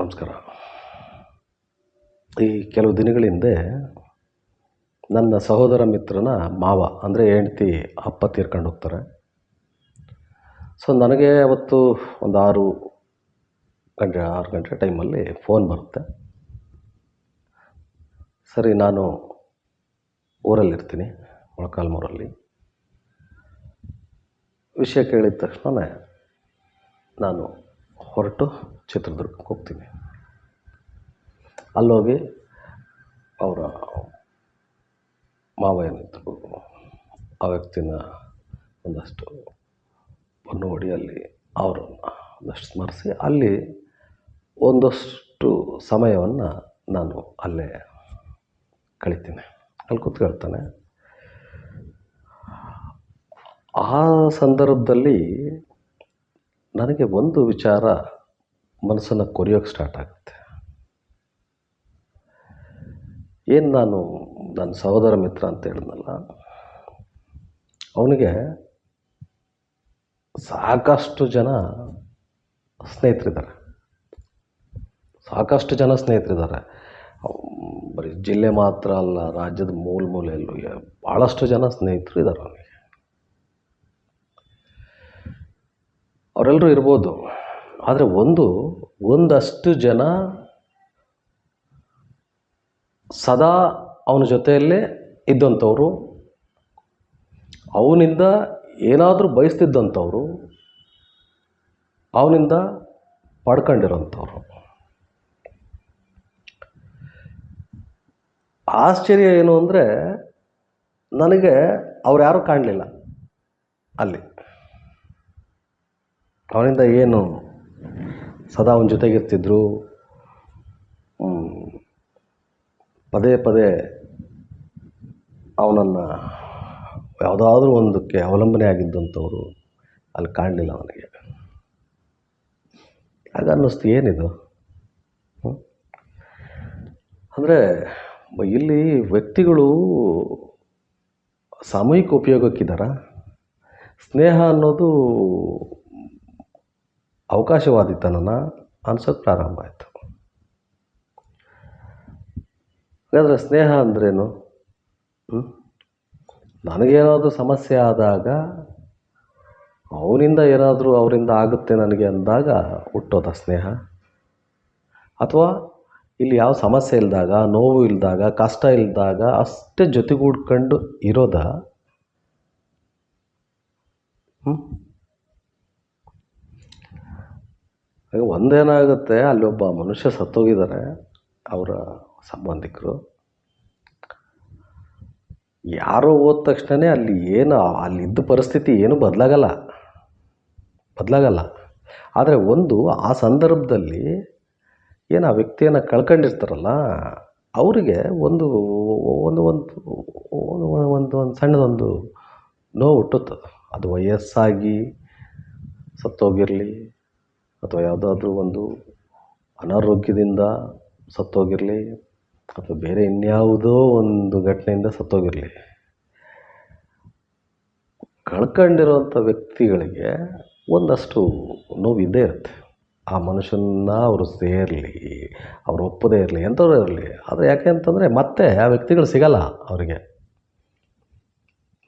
ನಮಸ್ಕಾರ. ಈ ಕೆಲವು ದಿನಗಳ ಹಿಂದೆ ನನ್ನ ಸಹೋದರ ಮಿತ್ರನ ಮಾವ, ಅಂದರೆ ಹೆಂಡ್ತಿ ಅಪ್ಪ ತೀರ್ಕೊಂಡು ಹೋಗ್ತಾರೆ. ಸೊ ನನಗೆ ಅವತ್ತು ಒಂದು ಆರು ಗಂಟೆ ಆರು ಗಂಟೆ ಟೈಮಲ್ಲಿ ಫೋನ್ ಬರುತ್ತೆ. ಸರಿ, ನಾನು ಊರಲ್ಲಿರ್ತೀನಿ, ಮೊಳಕಾಲ್ಮೂರಲ್ಲಿ. ವಿಷಯ ಕೇಳಿದ ತಕ್ಷಣ ನಾನು ಹೊರಟು ಚಿತ್ರದುರ್ಗಕ್ಕೆ ಹೋಗ್ತೀನಿ. ಅಲ್ಲೋಗಿ ಅವರ ಮಾವ ಏನಿದ್ರು ಆ ವ್ಯಕ್ತಿನ ಒಂದಷ್ಟು ನೋಡಿ ಅಲ್ಲಿ ಅವರನ್ನು ಒಂದಷ್ಟು ಸ್ಮರಿಸಿ ಅಲ್ಲಿ ಒಂದಷ್ಟು ಸಮಯವನ್ನು ನಾನು ಅಲ್ಲೇ ಕಳಿತೀನಿ. ಅಲ್ಲಿ ಕೂತ್ಕೊಳ್ತಾನೆ ಆ ಸಂದರ್ಭದಲ್ಲಿ ನನಗೆ ಒಂದು ವಿಚಾರ ಮನಸ್ಸನ್ನು ಕೊರಿಯೋಕ್ಕೆ ಸ್ಟಾರ್ಟ್ ಆಗುತ್ತೆ. ಏನು ನಾನು ನನ್ನ ಸಹೋದರ ಮಿತ್ರ ಅಂತ ಹೇಳಿದ್ನಲ್ಲ, ಅವನಿಗೆ ಸಾಕಷ್ಟು ಜನ ಸ್ನೇಹಿತರಿದ್ದಾರೆ ಸಾಕಷ್ಟು ಜನ ಸ್ನೇಹಿತರಿದ್ದಾರೆ ಬರೀ ಜಿಲ್ಲೆ ಮಾತ್ರ ಅಲ್ಲ, ರಾಜ್ಯದ ಮೂಲ ಮೂಲೆಯಲ್ಲೂ ಭಾಳಷ್ಟು ಜನ ಸ್ನೇಹಿತರು ಇದ್ದಾರೆ ಅವನಿಗೆ. ಅವರೆಲ್ಲರೂ ಇರ್ಬೋದು. ಆದರೆ ಒಂದು, ಒಂದಷ್ಟು ಜನ ಸದಾ ಅವನ ಜೊತೆಯಲ್ಲೇ ಇದ್ದಂಥವ್ರು, ಅವನಿಂದ ಏನಾದರೂ ಬಯಸ್ತಿದ್ದಂಥವ್ರು, ಅವನಿಂದ ಪಡ್ಕೊಂಡಿರೋಂಥವ್ರು. ಆಶ್ಚರ್ಯ ಏನು ಅಂದರೆ, ನನಗೆ ಅವ್ರು ಯಾರೂ ಕಾಣಲಿಲ್ಲ ಅಲ್ಲಿ. ಅವನಿಂದ ಏನು ಸದಾ ಅವನ ಜೊತೆಗಿರ್ತಿದ್ರು? ಪದೇ ಪದೇ ಅವನನ್ನು ಯಾವುದಾದ್ರೂ ಒಂದಕ್ಕೆ ಅವಲಂಬನೆ ಆಗಿದ್ದಂಥವ್ರು ಅಲ್ಲಿ ಕಾಣಲಿಲ್ಲ ಅವನಿಗೆ. ಆಗ ಅನ್ನಿಸ್ತು, ಏನಿದು? ಅಂದರೆ ಇಲ್ಲಿ ವ್ಯಕ್ತಿಗಳು ಸಾಮೂಹಿಕ ಉಪಯೋಗಕ್ಕಿದ್ದಾರ ಸ್ನೇಹ ಅನ್ನೋದು ಅವಕಾಶವಾದಿತನನ ಅನ್ಸೋಕ್ಕೆ ಪ್ರಾರಂಭ ಆಯಿತು. ಹಾಗಾದರೆ ಸ್ನೇಹ ಅಂದ್ರೇನು? ನನಗೇನಾದರೂ ಸಮಸ್ಯೆ ಆದಾಗ, ಅವನಿಂದ ಏನಾದರೂ ಅವರಿಂದ ಆಗುತ್ತೆ ನನಗೆ ಅಂದಾಗ ಹುಟ್ಟೋದ ಸ್ನೇಹ? ಅಥವಾ ಇಲ್ಲಿ ಯಾವ ಸಮಸ್ಯೆ ಇಲ್ಲದಾಗ ನೋವು ಇಲ್ಲದಾಗ ಕಷ್ಟ ಇಲ್ಲದಾಗ ಅಷ್ಟೇ ಜೊತೆಗೂಡ್ಕೊಂಡು ಇರೋದ? ಹ್ಮ್? ಈಗ ಒಂದೇನಾಗುತ್ತೆ ಅಲ್ಲೊಬ್ಬ ಮನುಷ್ಯ ಸತ್ತೋಗಿದ್ದಾರೆ, ಅವರ ಸಂಬಂಧಿಕರು. ಯಾರೋ ಹೋದ ತಕ್ಷಣವೇ ಅಲ್ಲಿ ಏನು ಅಲ್ಲಿದ್ದ ಪರಿಸ್ಥಿತಿ ಏನು ಬದಲಾಗಲ್ಲ. ಬದಲಾಗಲ್ಲ. ಆದರೆ ಒಂದು, ಆ ಸಂದರ್ಭದಲ್ಲಿ ಏನು ಆ ವ್ಯಕ್ತಿಯನ್ನು ಕಳ್ಕೊಂಡಿರ್ತಾರಲ್ಲ, ಅವರಿಗೆ ಒಂದು ಒಂದು ಒಂದು ಒಂದು ಒಂದು ಒಂದು ಸಣ್ಣದೊಂದು ನೋವು ಹುಟ್ಟುತ್ತದೆ ಅದು ವಯಸ್ಸಾಗಿ ಸತ್ತೋಗಿರಲಿ ಅಥವಾ ಯಾವುದಾದ್ರೂ ಒಂದು ಅನಾರೋಗ್ಯದಿಂದ ಸತ್ತೋಗಿರಲಿ ಅಥವಾ ಬೇರೆ ಇನ್ಯಾವುದೋ ಒಂದು ಘಟನೆಯಿಂದ ಸತ್ತೋಗಿರಲಿ. ಕಳ್ಕೊಂಡಿರೋಂಥ ವ್ಯಕ್ತಿಗಳಿಗೆ ಒಂದಷ್ಟು ನೋವು ಇದ್ದೇ ಇರುತ್ತೆ. ಆ ಮನುಷ್ಯನ್ನ ಅವರು ಸೇರಲಿ, ಅವರು ಒಪ್ಪದೇ ಇರಲಿ, ಎಂಥವ್ರು ಇರಲಿ. ಆದರೆ ಯಾಕೆ ಅಂತಂದರೆ ಮತ್ತೆ ಆ ವ್ಯಕ್ತಿಗಳು ಸಿಗಲ್ಲ ಅವರಿಗೆ.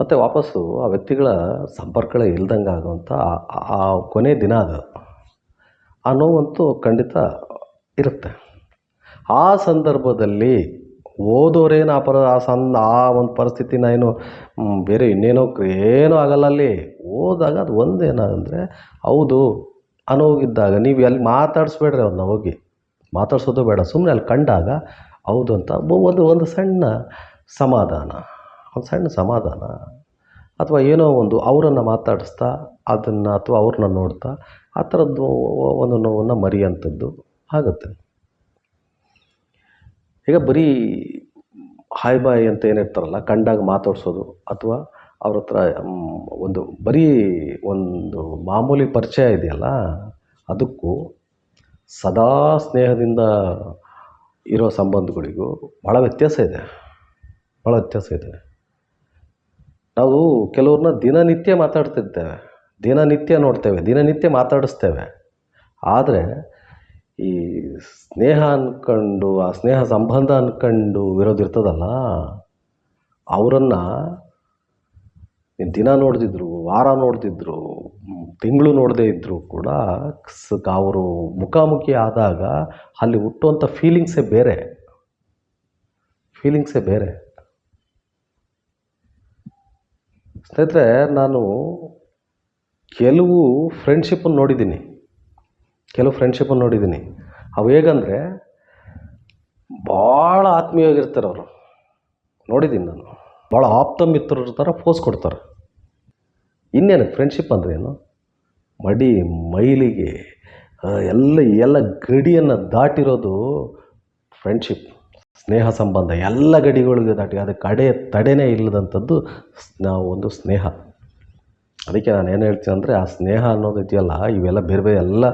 ಮತ್ತು ವಾಪಸ್ಸು ಆ ವ್ಯಕ್ತಿಗಳ ಸಂಪರ್ಕಗಳೇ ಇಲ್ದಂಗೆ ಆಗುವಂಥ ಆ ಕೊನೆ ದಿನ ಅದು. ಆ ನೋವಂತೂ ಖಂಡಿತ ಇರುತ್ತೆ. ಆ ಸಂದರ್ಭದಲ್ಲಿ ಓದೋರೇನು ಆ ಪರ ಆ ಸಂದ ಆ ಒಂದು ಪರಿಸ್ಥಿತಿನ ಏನು ಬೇರೆ ಇನ್ನೇನೋ ಏನೂ ಆಗಲ್ಲ ಅಲ್ಲಿ. ಓದಾಗ ಅದು ಒಂದೇನಂದರೆ, ಹೌದು, ಅನೋಗಿದ್ದಾಗ ನೀವು ಅಲ್ಲಿ ಮಾತಾಡಿಸ್ಬೇಡ್ರಿ ಅವ್ರನ್ನ ಹೋಗಿ. ಮಾತಾಡ್ಸೋದು ಬೇಡ. ಸುಮ್ಮನೆ ಅಲ್ಲಿ ಕಂಡಾಗ, ಹೌದು ಅಂತ ಒಂದು ಒಂದು ಸಣ್ಣ ಸಮಾಧಾನ. ಒಂದು ಸಣ್ಣ ಸಮಾಧಾನ. ಅಥವಾ ಏನೋ ಒಂದು ಅವರನ್ನು ಮಾತಾಡಿಸ್ತಾ, ಅದನ್ನು ಅಥವಾ ಅವ್ರನ್ನ ನೋಡ್ತಾ ಆ ಥರದ್ದು ಒಂದು ನೋವನ್ನು ಮರೆಯುವಂಥದ್ದು ಆಗುತ್ತೆ. ಈಗ ಬರೀ ಹಾಯ್ ಬಾಯ್ ಅಂತ ಏನಿರ್ತಾರಲ್ಲ ಕಂಡಾಗ ಮಾತಾಡಿಸೋದು ಅಥವಾ ಅವ್ರ ಹತ್ರ ಒಂದು ಬರೀ ಒಂದು ಮಾಮೂಲಿ ಪರಿಚಯ ಇದೆಯಲ್ಲ, ಅದಕ್ಕೂ ಸದಾ ಸ್ನೇಹದಿಂದ ಇರೋ ಸಂಬಂಧಗಳಿಗೂ ಭಾಳ ವ್ಯತ್ಯಾಸ ಇದೆ. ಭಾಳ ವ್ಯತ್ಯಾಸ ಇದೆ. ನಾವು ಕೆಲವ್ರನ್ನ ದಿನನಿತ್ಯ ಮಾತಾಡ್ತಿರ್ತೇವೆ. ದಿನನಿತ್ಯ ನೋಡ್ತೇವೆ, ದಿನನಿತ್ಯ ಮಾತಾಡಿಸ್ತೇವೆ. ಆದರೆ ಈ ಸ್ನೇಹ ಅಂದ್ಕೊಂಡು ಆ ಸ್ನೇಹ ಸಂಬಂಧ ಅಂದ್ಕೊಂಡು ಇರೋದು ಇರ್ತದಲ್ಲ, ಅವರನ್ನು ದಿನ ನೋಡ್ದಿದ್ರು, ವಾರ ನೋಡ್ತಿದ್ರು ತಿಂಗಳು ನೋಡದೇ ಇದ್ದರೂ ಕೂಡ ಅವರು ಮುಖಾಮುಖಿ ಆದಾಗ ಅಲ್ಲಿ ಹುಟ್ಟುವಂಥ ಫೀಲಿಂಗ್ಸೇ ಬೇರೆ. ಫೀಲಿಂಗ್ಸೇ ಬೇರೆ. ಸ್ನೇಹಿತರೆ, ನಾನು ಕೆಲವು ಫ್ರೆಂಡ್ಶಿಪ್ಪನ್ನು ನೋಡಿದ್ದೀನಿ. ಕೆಲವು ಫ್ರೆಂಡ್ಶಿಪ್ಪನ್ನು ನೋಡಿದ್ದೀನಿ. ಅವು ಹೇಗಂದರೆ ಭಾಳ ಆತ್ಮೀಯವಾಗಿರ್ತಾರೆ ಅವರು. ನೋಡಿದ್ದೀನಿ ನಾನು. ಭಾಳ ಆಪ್ತ ಮಿತ್ರರ ಥರ ಪೋಸ್ ಕೊಡ್ತಾರೆ. ಇನ್ನೇನು ಫ್ರೆಂಡ್ಶಿಪ್ ಅಂದ್ರೆ ಏನು? ಮಡಿ, ಮೈಲಿಗೆ ಎಲ್ಲ ಎಲ್ಲ ಗಡಿಯನ್ನು ದಾಟಿರೋದು ಫ್ರೆಂಡ್ಶಿಪ್ ಸ್ನೇಹ ಸಂಬಂಧ. ಎಲ್ಲ ಗಡಿಗಳಿಗೆ ದಾಟಿ ಅದಕ್ಕೆ ಕಡೆ ತಡೆನೇ ಇಲ್ಲದಂಥದ್ದು ನಾವು ಒಂದು ಸ್ನೇಹ. ಅದಕ್ಕೆ ನಾನು ಏನು ಹೇಳ್ತೀನಿ ಅಂದರೆ, ಆ ಸ್ನೇಹ ಅನ್ನೋದು ಇದೆಯಲ್ಲ, ಇವೆಲ್ಲ ಬೇರೆ ಬೇರೆ ಎಲ್ಲ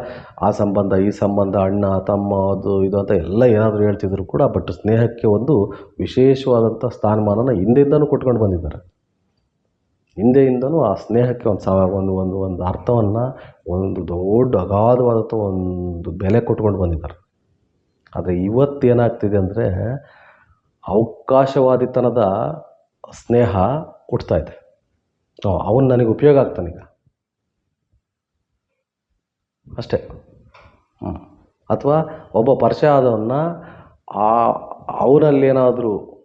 ಆ ಸಂಬಂಧ, ಈ ಸಂಬಂಧ, ಅಣ್ಣ, ತಮ್ಮ, ಅದು ಇದು ಅಂತ ಎಲ್ಲ ಏನಾದರೂ ಹೇಳ್ತಿದ್ರು ಕೂಡ ಬಟ್ ಸ್ನೇಹಕ್ಕೆ ಒಂದು ವಿಶೇಷವಾದಂಥ ಸ್ಥಾನಮಾನನ ಹಿಂದೆಯಿಂದನೂ ಕೊಟ್ಕೊಂಡು ಬಂದಿದ್ದಾರೆ. ಹಿಂದೆಯಿಂದನೂ ಆ ಸ್ನೇಹಕ್ಕೆ ಒಂದು ಸಾವ ಒಂದು ಒಂದು ಒಂದು ಅರ್ಥವನ್ನು, ಒಂದು ದೊಡ್ಡ ಅಗಾಧವಾದಂಥ ಒಂದು ಬೆಲೆ ಕೊಟ್ಕೊಂಡು ಬಂದಿದ್ದಾರೆ. ಆದರೆ ಇವತ್ತೇನಾಗ್ತಿದೆ ಅಂದರೆ, ಅವಕಾಶವಾದಿತನದ ಸ್ನೇಹ ಹುಟ್ತಾ ಇದೆ. ಅವನು ನನಗೆ ಉಪಯೋಗ ಆಗ್ತಾನೀಗ ಅಷ್ಟೇ. ಹ್ಞೂ ಅಥವಾ ಒಬ್ಬ ಪರಿಚಯ ಆದವನ್ನ ಆ, ಅವನಲ್ಲಿ ಏನಾದರೂ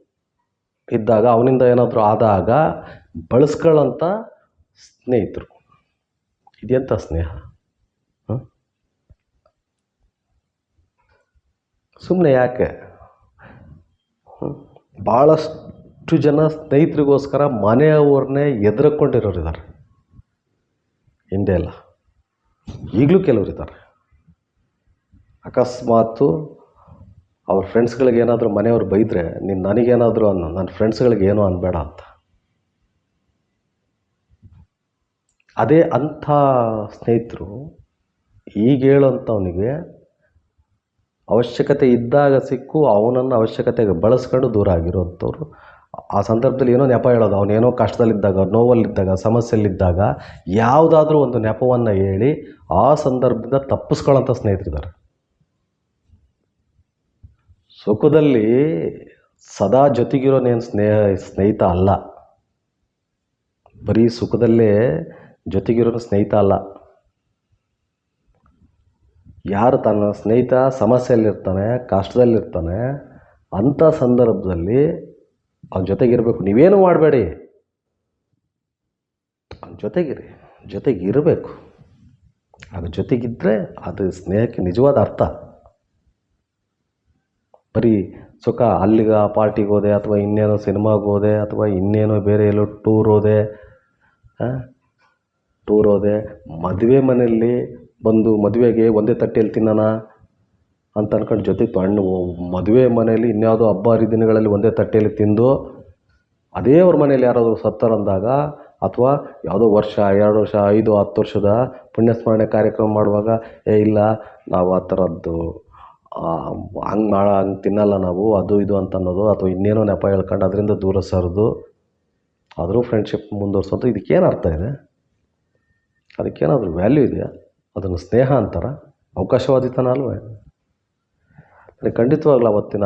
ಇದ್ದಾಗ, ಅವನಿಂದ ಏನಾದರೂ ಆದಾಗ ಬಳಸ್ಕೊಳ್ಳೋಂಥ ಸ್ನೇಹಿತರು. ಇದೆಂಥ ಸ್ನೇಹ? ಸುಮ್ಮನೆ ಯಾಕೆ? ಹ್ಮ್? ಭಾಳಷ್ಟು ಜನ ಸ್ನೇಹಿತರಿಗೋಸ್ಕರ ಮನೆಯವ್ರನ್ನೇ ಎದುರಕೊಂಡಿರೋರಿದ್ದಾರೆ ಹಿಂದೆ ಎಲ್ಲ ಈಗಲೂ ಕೆಲವ್ರು ಇದ್ದಾರೆ. ಅಕಸ್ಮಾತು ಅವ್ರ ಫ್ರೆಂಡ್ಸ್ಗಳಿಗೆ ಏನಾದರೂ ಮನೆಯವ್ರು ಬೈದರೆ, ನೀನು ನನಗೇನಾದರೂ ಅನ್ನು ನನ್ನ ಫ್ರೆಂಡ್ಸ್ಗಳಿಗೆ ಏನೂ ಅನ್ಬೇಡ ಅಂತ. ಅದೇ ಅಂಥ ಸ್ನೇಹಿತರು ಈಗ ಹೇಳೋಂಥವನಿಗೆ ಅವಶ್ಯಕತೆ ಇದ್ದಾಗ ಸಿಕ್ಕು ಅವನನ್ನು ಅವಶ್ಯಕತೆಗೆ ಬಳಸ್ಕೊಂಡು ದೂರ ಆಗಿರೋಂಥವ್ರು ಆ ಸಂದರ್ಭದಲ್ಲಿ ಏನೋ ನೆಪ ಹೇಳೋದು. ಅವನೇನೋ ಕಷ್ಟದಲ್ಲಿದ್ದಾಗ, ನೋವಲ್ಲಿದ್ದಾಗ, ಸಮಸ್ಯೆಯಲ್ಲಿದ್ದಾಗ ಯಾವುದಾದ್ರೂ ಒಂದು ನೆಪವನ್ನು ಹೇಳಿ ಆ ಸಂದರ್ಭದಿಂದ ತಪ್ಪಿಸ್ಕೊಳ್ಳೋಂಥ ಸ್ನೇಹಿತರಿದ್ದಾರೆ. ಸುಖದಲ್ಲಿ ಸದಾ ಜೊತೆಗಿರೋನೇನು ಸ್ನೇಹ, ಸ್ನೇಹಿತ ಅಲ್ಲ. ಬರೀ ಸುಖದಲ್ಲೇ ಜೊತೆಗಿರೋ ಸ್ನೇಹಿತ ಅಲ್ಲ. ಯಾರು ತನ್ನ ಸ್ನೇಹಿತ ಸಮಸ್ಯೆಯಲ್ಲಿರ್ತಾನೆ, ಕಷ್ಟದಲ್ಲಿರ್ತಾನೆ, ಅಂಥ ಸಂದರ್ಭದಲ್ಲಿ ಅವನ ಜೊತೆಗಿರಬೇಕು. ನೀವೇನು ಮಾಡಬೇಡಿ. ಅವನ ಜೊತೆಗಿರಿ. ಜೊತೆಗಿರಬೇಕು. ಅದು ಜೊತೆಗಿದ್ದರೆ ಅದು ಸ್ನೇಹಕ್ಕೆ ನಿಜವಾದ ಅರ್ಥ. ಬರೀ ಸುಖ, ಅಲ್ಲಿಗೆ ಆ ಪಾರ್ಟಿಗೆ ಹೋದೆ ಅಥವಾ ಇನ್ನೇನೋ ಸಿನಿಮಾಗೆ ಹೋದೆ ಅಥವಾ ಇನ್ನೇನೋ ಬೇರೆ ಎಲ್ಲೋ ಟೂರ್ ಹೋದೆ ಟೂರ್ ಹೋದೆ, ಮದುವೆ ಮನೆಯಲ್ಲಿ ಬಂದು ಮದುವೆಗೆ ಒಂದೇ ತಟ್ಟೆಯಲ್ಲಿ ತಿನ್ನೋಣ ಅಂತ ಅನ್ಕೊಂಡು ಜೊತೆಗೆ ಹಣ್ಣು ಮದುವೆ ಮನೆಯಲ್ಲಿ ಇನ್ಯಾವುದೋ ಹಬ್ಬ ಹರಿದಿನಗಳಲ್ಲಿ ಒಂದೇ ತಟ್ಟೆಯಲ್ಲಿ ತಿಂದು ಅದೇ ಅವ್ರ ಮನೇಲಿ ಯಾರಾದರೂ ಸತ್ತರಂದಾಗ ಅಥವಾ ಯಾವುದೋ ವರ್ಷ, ಎರಡು ವರ್ಷ, ಐದು, ಹತ್ತು ವರ್ಷದ ಪುಣ್ಯಸ್ಮರಣೆ ಕಾರ್ಯಕ್ರಮ ಮಾಡುವಾಗ, ಏ, ಇಲ್ಲ, ನಾವು ಆ ಥರದ್ದು ಹಂಗೆ ಮಾಡ, ಹಂಗೆ ತಿನ್ನಲ್ಲ ನಾವು, ಅದು ಇದು ಅಂತ ಅನ್ನೋದು ಅಥವಾ ಇನ್ನೇನೋ ನೆಪ ಹೇಳ್ಕೊಂಡು ಅದರಿಂದ ದೂರ ಸರಿದು ಆದರೂ ಫ್ರೆಂಡ್ಶಿಪ್ ಮುಂದುವರ್ಸೋದು, ಇದಕ್ಕೇನು ಅರ್ಥ ಇದೆ? ಅದಕ್ಕೇನಾದರೂ ವ್ಯಾಲ್ಯೂ ಇದೆಯಾ? ಅದನ್ನು ಸ್ನೇಹ ಅಂತಾರ? ಅವಕಾಶವಾದಿತನ ಅಲ್ವೇ ನನಗೆ ಖಂಡಿತವಾಗ್ಲು ಆವತ್ತಿನ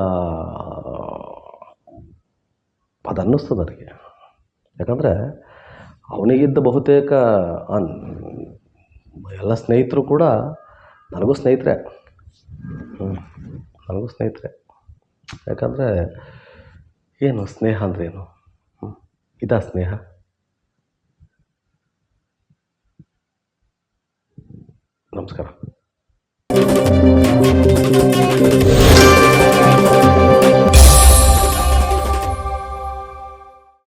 ಅದು ಅನ್ನಿಸ್ತದೆ ನನಗೆ. ಯಾಕಂದರೆ ಅವನಿಗಿದ್ದ ಬಹುತೇಕ ಎಲ್ಲ ಸ್ನೇಹಿತರು ಕೂಡ ನನಗೂ ಸ್ನೇಹಿತರೆ. ನನಗೂ ಸ್ನೇಹಿತರೆ. ಯಾಕಂದರೆ ಏನು ಸ್ನೇಹ ಅಂದ್ರೇನು ಇದಾ ಸ್ನೇಹ? ನಮಸ್ಕಾರ.